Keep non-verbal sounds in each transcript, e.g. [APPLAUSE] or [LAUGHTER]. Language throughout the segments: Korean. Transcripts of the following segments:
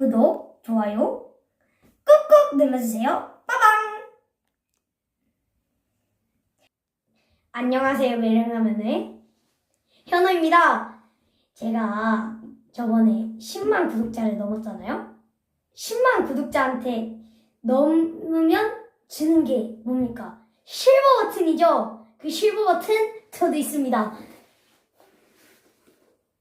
구독, 좋아요 꾹꾹 눌러주세요. 빠방! 안녕하세요, 매력라면의 현우입니다. 제가 저번에 10만 구독자를 넘었잖아요. 10만 구독자한테 넘으면 주는 게 뭡니까? 실버 버튼이죠. 그 실버 버튼 저도 있습니다.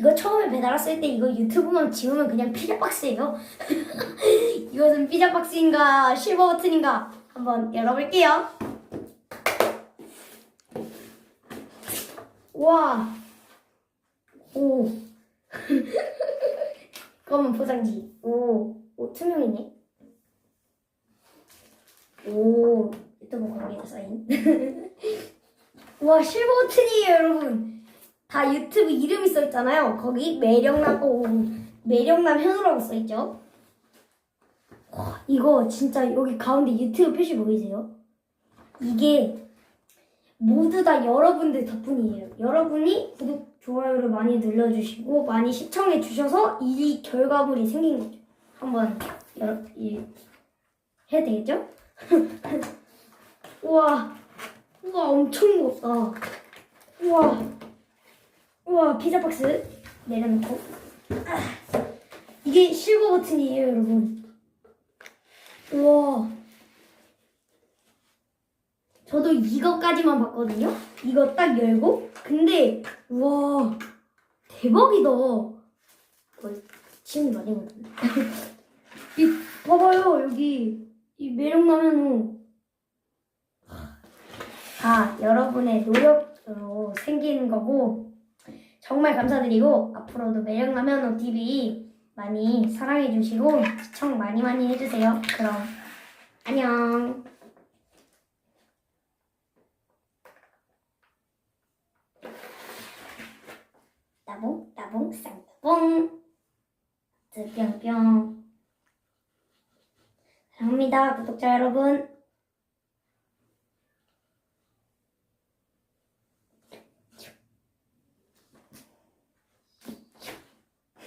이거 처음에 배달 왔을 때 이거 유튜브만 지우면 그냥 피자 박스예요. [LAUGHS] 이것은 피자 박스인가 실버 버튼인가 한번 열어볼게요. 와, 오, [LAUGHS] 검은 포장지, 오, 오 투명이네. 오, 유튜브 관계자 사인. [LAUGHS] 와, 실버 버튼이에요, 여러분. 다 유튜브 이름이 써있잖아요. 거기 매력남, 오, 매력남 현우라고 써있죠. 와, 이거 진짜 여기 가운데 유튜브 표시 보이세요? 이게 모두 다 여러분들 덕분이에요. 여러분이 구독, 좋아요를 많이 눌러주시고 많이 시청해 주셔서 이 결과물이 생긴 거죠. 한번 열어, 이, 해야 되겠죠? [LAUGHS] 우와, 우와 엄청 무겁다. 우와, 우와 피자 박스 내려놓고 아, 이게 실버 버튼이에요, 여러분. 우와. 저도 이거까지만 봤거든요. 이거 딱 열고. 근데 우와 대박이다. 어, 침이 많이 묻었네. [LAUGHS] 이 봐봐요 여기 이 매력라면은 다 여러분의 노력으로 생기는 거고 정말 감사드리고 앞으로도 매력라면 TV 많이 사랑해 주시고 시청 많이 많이 해주세요. 그럼 안녕. 따봉 따봉 쌍따봉 뿅뿅 사랑합니다 구독자 여러분